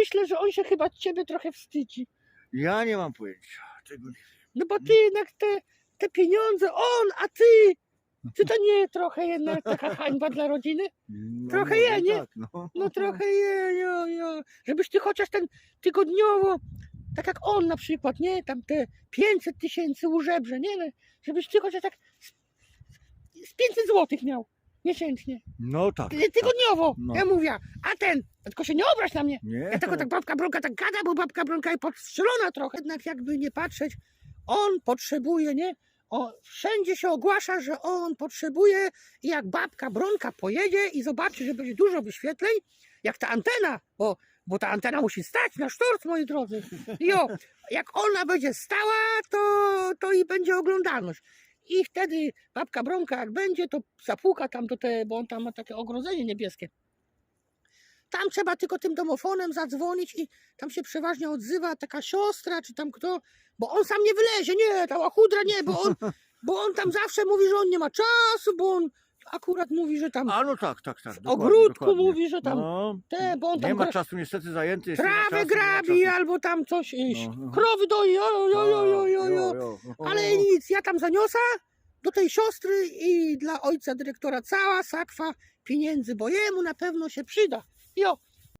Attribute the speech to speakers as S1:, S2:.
S1: myślę, że on się chyba ciebie trochę wstydzi.
S2: Ja nie mam pojęcia. Tego nie
S1: No bo ty jednak te, te pieniądze, on, a ty. Czy to nie trochę jednak taka hańba dla rodziny?
S2: no,
S1: Trochę
S2: może
S1: je, nie?
S2: Tak, no.
S1: No trochę je, jo, jo. Żebyś ty chociaż ten tygodniowo, tak jak on na przykład, nie? Tam te 500 tysięcy u żebrze, nie? No, Żebyś ty chociaż tak z, z 500 złotych miał miesięcznie.
S2: No tak.
S1: Ty-
S2: tak.
S1: Tygodniowo,
S2: No.
S1: ja mówię. A ten, tylko się nie obraź na mnie.
S2: Nie?
S1: Ja tylko tak babka Bronka tak gada, bo babka Bronka jest podstrzelona trochę. Jednak jakby nie patrzeć, on potrzebuje, nie? O, wszędzie się ogłasza, że on potrzebuje i jak babka Bronka pojedzie i zobaczy, że będzie dużo wyświetleń, jak ta antena, bo, bo ta antena musi stać na sztorc, moi drodzy. Jo, jak ona będzie stała, to, to i będzie oglądalność. I wtedy babka Bronka jak będzie, to zapuka tam do te, bo on tam ma takie ogrodzenie niebieskie. Tam trzeba tylko tym domofonem zadzwonić i tam się przeważnie odzywa taka siostra, czy tam kto, bo on sam nie wylezie, nie, ta łachudra nie, bo on, bo on tam zawsze mówi, że on nie ma czasu, bo on akurat mówi, że tam
S2: A no tak, tak, tak.
S1: w
S2: dokładnie,
S1: ogródku
S2: dokładnie.
S1: mówi, że tam
S2: No,
S1: te, bo on
S2: nie
S1: tam
S2: ma
S1: gra-
S2: czasu niestety zajęty. nie ma
S1: trawę
S2: czasu, nie ma
S1: grabi
S2: czasu.
S1: albo tam coś, iść,
S2: No, no.
S1: krowy doi, jo, jo, jo, jo, jo, jo.
S2: jo.
S1: Ale nic, ja tam zaniosę do tej siostry i dla ojca dyrektora cała sakwa pieniędzy, bo jemu na pewno się przyda. Jo,